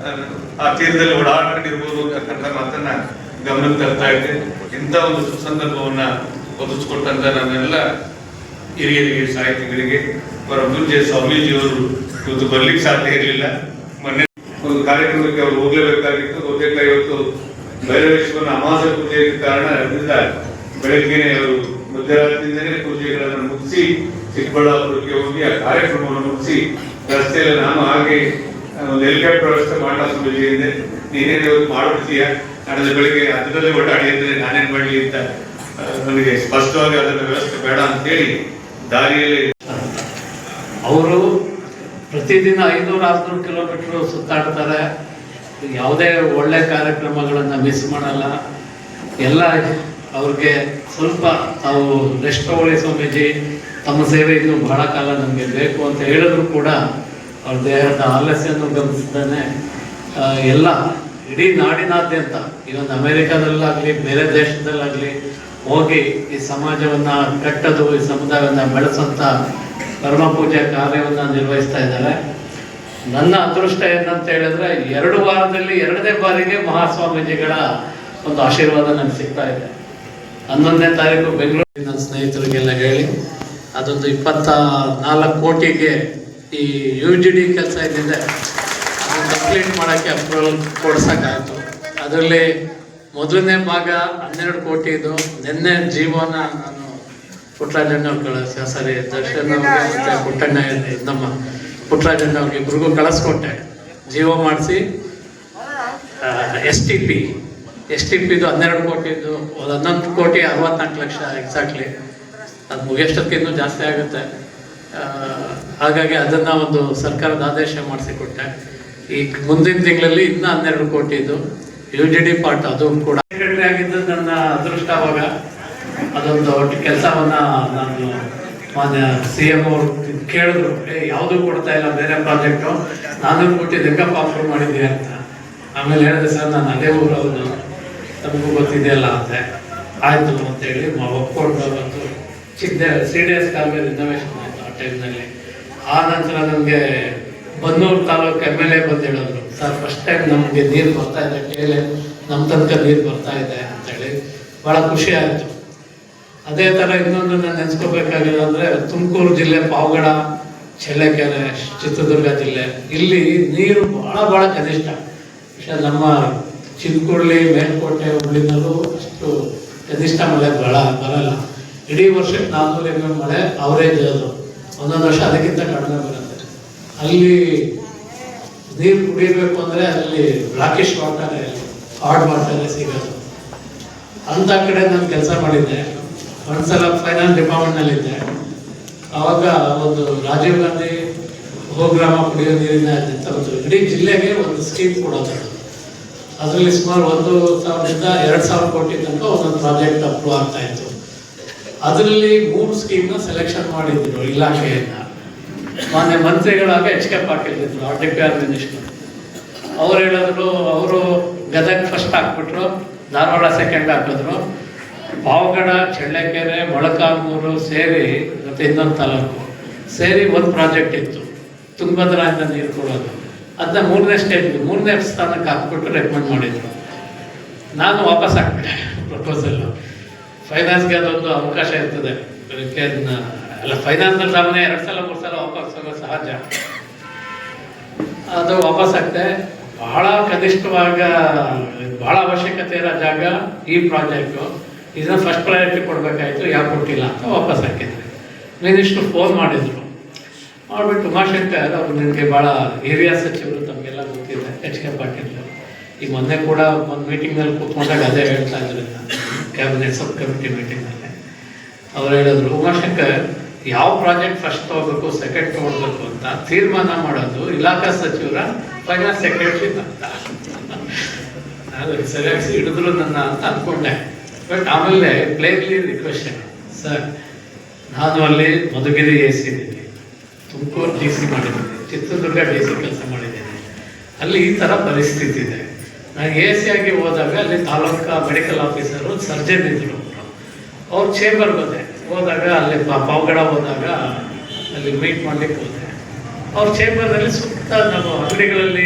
ಆ, ಆ ತೀರದಲ್ಲಿ ಓಡಾಡ್ಕೊಂಡಿರ್ಬೋದು ಅಂತಕ್ಕಂಥ ಮಾತನ್ನ ಗಮನಕ್ಕೆ ತರ್ತಾ ಇದ್ದೆ. ಇಂಥ ಒಂದು ಸುಸಂದರ್ಭವನ್ನ ಒದಗಿಸ್ಕೊಟ್ಟಂತ ನನ್ನೆಲ್ಲ ಹಿರಿಯರಿಗೆ ಸಾಹಿತಿಗಳಿಗೆ ಅವರ ಮುಂಚೆ ಸ್ವಾಮೀಜಿಯವರು ಇವತ್ತು ಬರ್ಲಿಕ್ಕೆ ಸಾಧ್ಯ ಇರಲಿಲ್ಲ. ಮೊನ್ನೆ ಒಂದು ಕಾರ್ಯಕ್ರಮಕ್ಕೆ ಅವರು ಹೋಗ್ಲೇಬೇಕಾಗಿತ್ತು. ಬಹುತೇಕ ಇವತ್ತು ಭೈರವೇಶ್ವರನ ಅಮಾಸ ಪೂಜೆ ಕಾರಣದಿಂದ ಬೆಳಗ್ಗೆನೆ ಅವರು ಮಧ್ಯರಾತ್ರಿಯಿಂದಲೇ ಪೂಜೆಗಳನ್ನು ಮುಗಿಸಿ ಚಿಕ್ಕಬಳ್ಳಾಪುರಕ್ಕೆ ಹೋಗಿ ಆ ಕಾರ್ಯಕ್ರಮವನ್ನು ಮುಗಿಸಿ ರಸ್ತೆಯಲ್ಲಿ ನಾನು ಹಾಗೆ ಒಂದು ಹೆಲಿಕಾಪ್ಟರ್ ವ್ಯವಸ್ಥೆ ಮಾಡಲ ಸ್ವಾಮೀಜಿಯಿಂದ ನೀನೇನು ಇವತ್ತು ಮಾಡ್ಬಿಡ್ತೀಯ? ನಾಳೆ ಬೆಳಿಗ್ಗೆ ಅದರಲ್ಲೇ ಓಡಾಡಿ ಅಂದರೆ ನಾನೇನು ಮಾಡಲಿ ಅಂತ ನನಗೆ ಸ್ಪಷ್ಟವಾಗಿ ಅದರ ವ್ಯವಸ್ಥೆ ಬೇಡ ಅಂತ ಹೇಳಿ ದಾರಿಯಲ್ಲಿ ಅವರು ಪ್ರತಿದಿನ ಐನೂರು ಆರ್ನೂರು ಕಿಲೋಮೀಟರ್ ಸುತ್ತಾಡ್ತಾರೆ. ಯಾವುದೇ ಒಳ್ಳೆ ಕಾರ್ಯಕ್ರಮಗಳನ್ನು ಮಿಸ್ ಮಾಡಲ್ಲ. ಎಲ್ಲ ಅವ್ರಿಗೆ ಸ್ವಲ್ಪ ತಾವು ತಗೊಳ್ಳಿ ಸ್ವಾಮೀಜಿ. ತಮ್ಮ ಸೇವೆ ಇನ್ನು ಬಹಳ ಕಾಲ ನಮಗೆ ಬೇಕು ಅಂತ ಹೇಳಿದ್ರು ಕೂಡ ಅವ್ರ ದೇಹದ ಆಲಸ್ಯವನ್ನು ಗಮನಿಸಿದ್ದಾನೆ. ಎಲ್ಲ ಇಡೀ ನಾಡಿನಾದ್ಯಂತ ಇವನ್ ಅಮೇರಿಕಾದಲ್ಲಾಗಲಿ, ಬೇರೆ ದೇಶದಲ್ಲಾಗಲಿ ಹೋಗಿ ಈ ಸಮಾಜವನ್ನ ಕಟ್ಟದು ಈ ಸಮುದಾಯವನ್ನ ಬೆಳೆಸಂತ ಕರ್ಮ ಪೂಜೆ ಕಾರ್ಯವನ್ನು ನಿರ್ವಹಿಸ್ತಾ ಇದ್ದಾರೆ. ನನ್ನ ಅದೃಷ್ಟ ಏನಂತ ಹೇಳಿದ್ರೆ, ಎರಡು ವಾರದಲ್ಲಿ ಎರಡನೇ ಬಾರಿಗೆ ಮಹಾಸ್ವಾಮೀಜಿಗಳ ಒಂದು ಆಶೀರ್ವಾದ ನನಗೆ ಸಿಗ್ತಾ ಇದೆ. ಹನ್ನೊಂದನೇ ತಾರೀಕು ಬೆಂಗಳೂರಿನ ನನ್ನ ಸ್ನೇಹಿತರಿಗೆಲ್ಲ ಹೇಳಿ, ಅದೊಂದು ಇಪ್ಪತ್ತ ನಾಲ್ಕು ಕೋಟಿಗೆ ಈ ಯು ಜಿ ಡಿ ಕೆಲಸ ಅದನ್ನು ಕಂಪ್ಲೀಟ್ ಮಾಡೋಕ್ಕೆ ಅಪ್ರೂವಲ್ ಕೊಡ್ಸೋಕ್ಕಾಯಿತು. ಅದರಲ್ಲಿ ಮೊದಲನೇ ಭಾಗ ಹನ್ನೆರಡು ಕೋಟಿ ಇದು. ನಿನ್ನೆ ಜೀವನ ಪುಟ್ಟರಾಜಣ್ಣ ಅವ್ರು ಸರಿ ದರ್ಶನ ಪುಟ್ಟಣ್ಣ ನಮ್ಮ ಪುಟ್ಟರಾಜಣ್ಣ ಅವ್ರಿಗೆ ಕಳಿಸ್ಕೊಟ್ಟೆ. ಜೀವ ಮಾಡಿಸಿ S T P. S T ಪಿದು ಹನ್ನೆರಡು ಕೋಟಿದು ಒಂದು ಹನ್ನೊಂದು ಕೋಟಿ ಅರವತ್ನಾಲ್ಕು ಲಕ್ಷ ಎಕ್ಸಾಕ್ಟ್ಲಿ. ಅದು ಮುಗಿಯಷ್ಟಕ್ಕಿಂತ ಜಾಸ್ತಿ ಆಗುತ್ತೆ. ಹಾಗಾಗಿ ಅದನ್ನು ಒಂದು ಸರ್ಕಾರದ ಆದೇಶ ಮಾಡಿಸಿಕೊಟ್ಟೆ. ಈ ಮುಂದಿನ ತಿಂಗಳಲ್ಲಿ ಇನ್ನೂ ಹನ್ನೆರಡು ಕೋಟಿದು ಯು ಜಿ ಡಿ ಪಾರ್ಟ್ ಅದು ಕೂಡ. ಆಗಿದ್ದು ನನ್ನ ಅದೃಷ್ಟ ಅವಾಗ. ಅದೊಂದು ಒಟ್ಟು ಕೆಲಸವನ್ನ ನಾನು ಮಾನ್ಯ ಸಿ ಎಂ ಅವರು ಕೇಳಿದ್ರು. ಯಾವುದೂ ಕೊಡ್ತಾ ಇಲ್ಲ, ಬೇರೆ ಪ್ರಾಜೆಕ್ಟು ನಾನು ಕೊಟ್ಟು ಹೆಂಗಪ್ಪ ಅಪ್ರೂವ್ ಮಾಡಿದ್ದೆ ಅಂತ. ಆಮೇಲೆ ಹೇಳಿದೆ, ಸರ್, ನಾನು ಅದೇ ಊರವನು ನಮಗೂ ಗೊತ್ತಿದೆಯಲ್ಲ ಅಂತೆ ಆಯಿತು ಅಂತೇಳಿ ಒಪ್ಕೊಂಡು ಬಂದು ಚಿಕ್ಕ C D S college renovation ಆಯಿತು ಆ ಟೈಮ್ನಲ್ಲಿ ಆ ನಂತರ ನನಗೆ Bannur taluk M L A ಬಂದು ಹೇಳಿದ್ರು. ಸರ್ ಫಸ್ಟ್ ಟೈಮ್ ನಮಗೆ ನೀರು ಬರ್ತಾ ಇದೆ ಕೇಳಿ ನಮ್ಮ ತನಕ ನೀರು ಬರ್ತಾ ಇದೆ ಅಂತೇಳಿ. ಭಾಳ ಖುಷಿ ಆಯಿತು. ಅದೇ ಥರ ಇನ್ನೊಂದು ನಾನು ನೆನೆಸ್ಕೋಬೇಕಾಗಿಲ್ಲ ಅಂದರೆ ತುಮಕೂರು ಜಿಲ್ಲೆ ಪಾವಗಡ, ಚಳ್ಳಕೆರೆ, ಚಿತ್ರದುರ್ಗ ಜಿಲ್ಲೆ. ಇಲ್ಲಿ ನೀರು ಭಾಳ ಭಾಳ ಕನಿಷ್ಠ. ನಮ್ಮ ಚಿನ್ಕುರ್ಳಿ ಮೇಲ್ಕೋಟೆ, ಹುಬ್ಳಿನಲ್ಲೂ ಅಷ್ಟು ಕನಿಷ್ಠ ಮಳೆ ಬಹಳ ಬರಲ್ಲ. ಇಡೀ ವರ್ಷಕ್ಕೆ ನಾಲ್ನೂರು ಎಂ ಎಂ ಮಳೆ ಅವರೇಜ್ ಅದು ಒಂದೊಂದು ವರ್ಷ ಅದಕ್ಕಿಂತ ಕಡಿಮೆ ಬರುತ್ತೆ. ಅಲ್ಲಿ ನೀರು ಕುಡಿಯಬೇಕು ಅಂದರೆ ಅಲ್ಲಿ ರಾಕೇಶ್ ವಾಟರ್ ಹಾರ್ಡ್ ವಾಟರ್ ಸಿಗೋದು. ಅಂಥ ಕಡೆ ನಾನು ಕೆಲಸ ಮಾಡಿದ್ದೆ. ಒಂದ್ಸಲ ಫೈನಾನ್ಸ್ ಡಿಪಾರ್ಟ್ಮೆಂಟ್ನಲ್ಲಿದ್ದೆ ಆವಾಗ ಒಂದು ರಾಜೀವ್ ಗಾಂಧಿ ಹೋಗ್ರಾಮ ಕುಡಿಯೋ ನೀರಿನ ಇಡೀ ಜಿಲ್ಲೆಗೆ ಒಂದು ಸ್ಕೀಮ್ ಕೊಡೋದು. ಅದರಲ್ಲಿ ಸುಮಾರು ಒಂದು ಸಾವಿರದಿಂದ ಎರಡು ಸಾವಿರ ಕೋಟಿ ತನಕ ಒಂದೊಂದು ಪ್ರಾಜೆಕ್ಟ್ ಅಪ್ರೂವ್ ಆಗ್ತಾ ಇತ್ತು. ಅದರಲ್ಲಿ ಮೂರು ಸ್ಕೀಮ್ನ ಸೆಲೆಕ್ಷನ್ ಮಾಡಿದ್ರು ಇಲಾಖೆಯನ್ನ ಮಾನ್ಯ ಮಂತ್ರಿಗಳಾಗ ಎಚ್ ಕೆ ಪಾಟೀಲ್ ಇದ್ರು, R D P R minister. ಅವ್ರು ಹೇಳಿದ್ರು, ಅವರು ಗದಗ್ ಫಸ್ಟ್ ಹಾಕ್ಬಿಟ್ರು, ಧಾರವಾಡ ಸೆಕೆಂಡ್ ಹಾಕಿದ್ರು. ಪಾವಗಡ ಚಳ್ಳಕೆರೆ, ಮೊಳಕಾಲ್ಮೂರು ಸೇರಿ, ಮತ್ತು ಇನ್ನೊಂದು ತಾಲೂಕು, ಸೇರಿ ಒಂದು ಪ್ರಾಜೆಕ್ಟ್ ಇತ್ತು. ತುಂಗಭದ್ರಾಯಿಂದ ನೀರು ಕೊಡೋದು. ಅದನ್ನ ಮೂರನೇ ಸ್ಟೇಜ್ ಮೂರನೇ ಸ್ಥಾನಕ್ಕೆ ಹಾಕ್ಬಿಟ್ಟು ರೆಕಮೆಂಡ್ ಮಾಡಿದ್ರು. ನಾನು ವಾಪಸ್ ಹಾಕ್ಬಿಟ್ಟೆ ಪ್ರಪೋಸಲ್ಲು ಫೈನಾನ್ಸ್ಗೆ ಅದೊಂದು ಅವಕಾಶ ಇರ್ತದೆ. ಅದಕ್ಕೆ ಅಲ್ಲ ಫೈನಾನ್ಸಲ್ಲಿ ಸಾಮಾನ್ಯ ಎರಡು ಸಲ, ಮೂರು ಸಲ ವಾಪಸ್ ಹೋಗೋದು ಸಹಜ. ಅದು ವಾಪಸ್ ಆಗ್ತೆ ಬಹಳ ಕನಿಷ್ಠವಾಗ ಬಹಳ ಅವಶ್ಯಕತೆ ಇರೋ ಜಾಗ ಈ ಪ್ರಾಜೆಕ್ಟು. ಇದನ್ನ ಫಸ್ಟ್ ಪ್ರಯಾರಿಟಿ ಕೊಡಬೇಕಾಯ್ತು ಯಾಕೆ ಕೊಟ್ಟಿಲ್ಲ ಅಂತ ವಾಪಸ್ ಹಾಕಿದ್ರು. ಮಿನಿಸ್ಟ್ರು ಫೋನ್ ಮಾಡಿದ್ರು. ಮಾಡಿಬಿಟ್ಟು ಉಮಾಶಂಕರ್ ಅವರು ನಿಮಗೆ ಭಾಳ ಏರಿಯಾ ಸಚಿವರು, ತಮಗೆಲ್ಲ ಗೊತ್ತಿದೆ, ಎಚ್ ಕೆ ಪಾಟೀಲ್ ಈ ಮೊನ್ನೆ ಕೂಡ ಒಂದು ಮೀಟಿಂಗ್ನಲ್ಲಿ ಕೂತ್ಕೊಂಡಾಗ ಅದೇ ಹೇಳ್ತಾ ಇದ್ರು. ಕ್ಯಾಬಿನೆಟ್ ಸಬ್ ಕಮಿಟಿ ಮೀಟಿಂಗ್ನಲ್ಲಿ ಅವ್ರು ಹೇಳಿದ್ರು ಉಮಾಶಂಕರ್ ಯಾವ ಪ್ರಾಜೆಕ್ಟ್ ಫಸ್ಟ್ ತಗೋಬೇಕು ಸೆಕೆಂಡ್ ತೊಗೊಳ್ಬೇಕು ಅಂತ ತೀರ್ಮಾನ ಮಾಡೋದು ಇಲಾಖಾ ಸಚಿವರ ಫೈನಾನ್ಸ್ ಸೆಕ್ರೆಟರಿ ಅಂತ. ಸರಿಯಾಗಿ ಹಿಡಿದ್ರು ನನ್ನ ಅಂತ ಅಂದ್ಕೊಂಡೆ ಬಟ್ ಆಮೇಲೆ ಪ್ಲೇನ್ಲಿ ರಿಕ್ವೆಸ್ಟ್ ಸರ್ ನಾನು ಅಲ್ಲಿ ಮಧುಗಿರಿ ಎ ಸಿ ಇದ್ದೀನಿ ತುಮಕೂರು ಡಿ ಸಿ ಮಾಡಿದ್ದೀನಿ, ಚಿತ್ರದುರ್ಗ ಡಿ ಸಿ ಕೆಲಸ ಮಾಡಿದ್ದೀನಿ. ಅಲ್ಲಿ ಈ ಥರ ಪರಿಸ್ಥಿತಿ ಇದೆ. ನಾನು ಎ ಸಿ ಆಗಿ ಹೋದಾಗ ಅಲ್ಲಿ ತಾಲೂಕಾ ಮೆಡಿಕಲ್ ಆಫೀಸರು ಸರ್ಜನ್ ಇದ್ರು ಅವ್ರ ಚೇಂಬರ್ ಬಂದೆ. ಹೋದಾಗ ಅಲ್ಲಿ ಪಾವಗಡ ಹೋದಾಗ ಅಲ್ಲಿ ಮೀಟ್ ಮಾಡ್ಲಿಕ್ಕೆ ಹೋದೆ. ಅವ್ರ ಚೇಂಬರ್ನಲ್ಲಿ ಸುತ್ತ ನಮ್ಮ ಅಂಗಡಿಗಳಲ್ಲಿ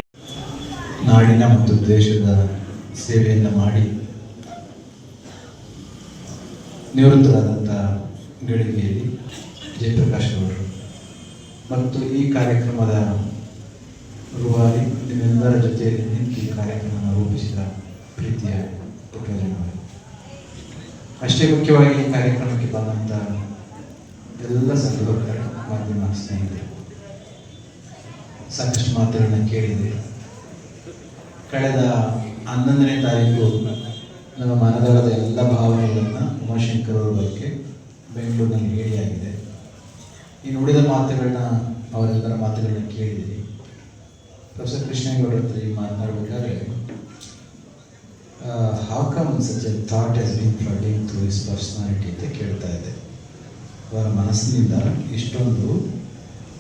ನಾಡಿನ ಮತ್ತು ದೇಶದ ಸೇವೆಯನ್ನು ಮಾಡಿ ನಿವೃತ್ತರಾದಂಥ ಗಳಿಗೆಯಲ್ಲಿ ಜಯಪ್ರಕಾಶ್ ಅವರು ಮತ್ತು ಈ ಕಾರ್ಯಕ್ರಮದ ರೂವಾರಿ ನಿಮ್ಮೆಲ್ಲರ ಜೊತೆಯಲ್ಲಿ ನಿಂತು ಈ ಕಾರ್ಯಕ್ರಮವನ್ನು ರೂಪಿಸಿದ ಪ್ರೀತಿಯ ಪುಟ್ಟರಾಜನವರು ಅಷ್ಟೇ ಮುಖ್ಯವಾಗಿ ಈ ಕಾರ್ಯಕ್ರಮಕ್ಕೆ ಬಂದಂಥ ಎಲ್ಲ ಸಹೋದರ ಮಾಧ್ಯಮ ಸ್ನೇಹಿತರು. ಸಾಕಷ್ಟು ಮಾತುಗಳನ್ನು ಕೇಳಿದೆ ಕಳೆದ ಹನ್ನೊಂದನೇ ತಾರೀಕು ನಮ್ಮ ಮನದಾಳದ ಎಲ್ಲ ಭಾವನೆಗಳನ್ನು ಉಮಾಶಂಕರ್ ಅವರ ಬಗ್ಗೆ ಬೆಂಗಳೂರಿನಲ್ಲಿ ಹೇಳಿಯಾಗಿದೆ. ಈ ಉಳಿದ ಮಾತುಗಳನ್ನ ಅವರೆಲ್ಲರ ಮಾತುಗಳನ್ನ ಕೇಳಿದ್ದೀನಿ ಪ್ರೊಫೆಸರ್ ಕೃಷ್ಣೇಗೌಡ ಹತ್ರ ಈ ಮಾತನಾಡಬೇಕಾದ್ರೆ how come such a thought is been flooding through his personality ಅಂತ ಕೇಳ್ತಾ ಇದ್ದೆ ಅವರ ಮನಸ್ಸಿನಿಂದ ಇಷ್ಟೊಂದು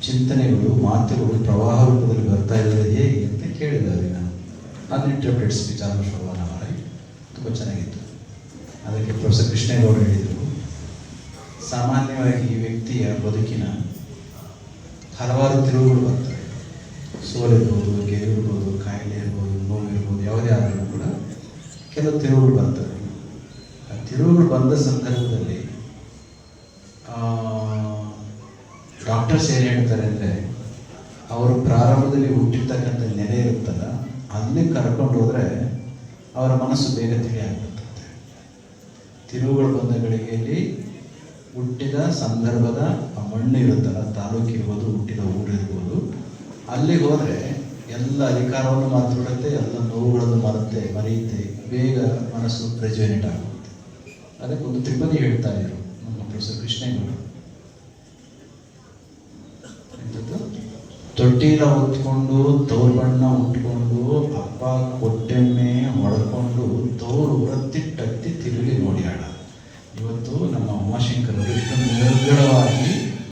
ಚಿಂತನೆಗಳು, ಮಾತುಗಳು, ಪ್ರವಾಹ ರೂಪದಲ್ಲಿ ಬರ್ತಾ ಇದ್ದಾರೆ ಹೇಗೆ ಅಂತ ಕೇಳಿದ್ದಾರೆ ನಾನು. ಅನ್ಇಂಟರ್ಪ್ರೆಟ್ ಸ್ಪೀಚ್ ಆಲ್ಮೋಸ್ಟ್ ತುಂಬ ಚೆನ್ನಾಗಿತ್ತು. ಅದಕ್ಕೆ ಪ್ರೊಫೆಸರ್ ಕೃಷ್ಣೇಗೌಡರು ಹೇಳಿದರು, ಸಾಮಾನ್ಯವಾಗಿ ಈ ವ್ಯಕ್ತಿಯ ಬದುಕಿನ ಹಲವಾರು ತಿರುವುಗಳು ಬರ್ತವೆ. ಸೋಲಿರ್ಬೋದು ಗೆಲುವಿರ್ಬೋದು ಕಾಯಿಲೆ ಇರ್ಬೋದು ನೋವಿರ್ಬೋದು, ಯಾವುದೇ ಆದರೂ ಕೂಡ ಕೆಲವು ತಿರುವುಗಳು ಬರ್ತವೆ. ಆ ತಿರುವುಗಳು ಬಂದ ಸಂದರ್ಭದಲ್ಲಿ ಡಾಕ್ಟರ್ಸ್ ಏನು ಹೇಳ್ತಾರೆ ಅಂದರೆ, ಅವರು ಪ್ರಾರಂಭದಲ್ಲಿ ಹುಟ್ಟಿರ್ತಕ್ಕಂಥ ನೆಲೆ ಇರುತ್ತಲ್ಲ ಅಲ್ಲಿ ಕರ್ಕೊಂಡು ಹೋದರೆ ಅವರ ಮನಸ್ಸು ಬೇಗ ತಿಳಿ ಆಗ್ಬಿಡ್ತದೆ ತಿರುವುಗಳು ಬಂದ ಗಳಿಗೆಯಲ್ಲಿ ಹುಟ್ಟಿದ ಸಂದರ್ಭದ ಆ ಮಣ್ಣು ಇರುತ್ತಲ್ಲ, ತಾಲೂಕು ಇರ್ಬೋದು, ಹುಟ್ಟಿದ ಊರು ಇರ್ಬೋದು, ಅಲ್ಲಿಗೆ ಹೋದರೆ ಎಲ್ಲ ಅಧಿಕಾರವನ್ನು ಮಾತಾಡುತ್ತೆ ಎಲ್ಲ ನೋವುಗಳನ್ನು ಮರುತ್ತೆ, ಮರೆಯುತ್ತೆ, ಬೇಗ ಮನಸ್ಸು ರೆಜುವೇನೇಟ್ ಆಗುತ್ತೆ. ಅದಕ್ಕೆ ಒಂದು ತ್ರಿಪದಿ ಹೇಳ್ತಾ ಇದ್ರು ನಮ್ಮ ಪ್ರೊಫೆಸರ್ ಕೃಷ್ಣೇಗೌಡ ಎಂಥದ್ದು? ತೊಟ್ಟಿಲ ಹೊತ್ಕೊಂಡು ತೋರ್ ಬಣ್ಣ ಉಟ್ಕೊಂಡು ಅಪ್ಪ ಕೊಟ್ಟೆಮ್ಮೆ ಹೊಡ್ಕೊಂಡು, ತೋರು ರತ್ತಿಟ್ಟತ್ತಿ ತಿರುಗಿ ನೋಡಿ ಇವತ್ತು ನಮ್ಮ ಉಮಾಶಂಕರ್ ಅವರು ಇಷ್ಟೊಂದು ನಿರ್ಗಳವಾಗಿ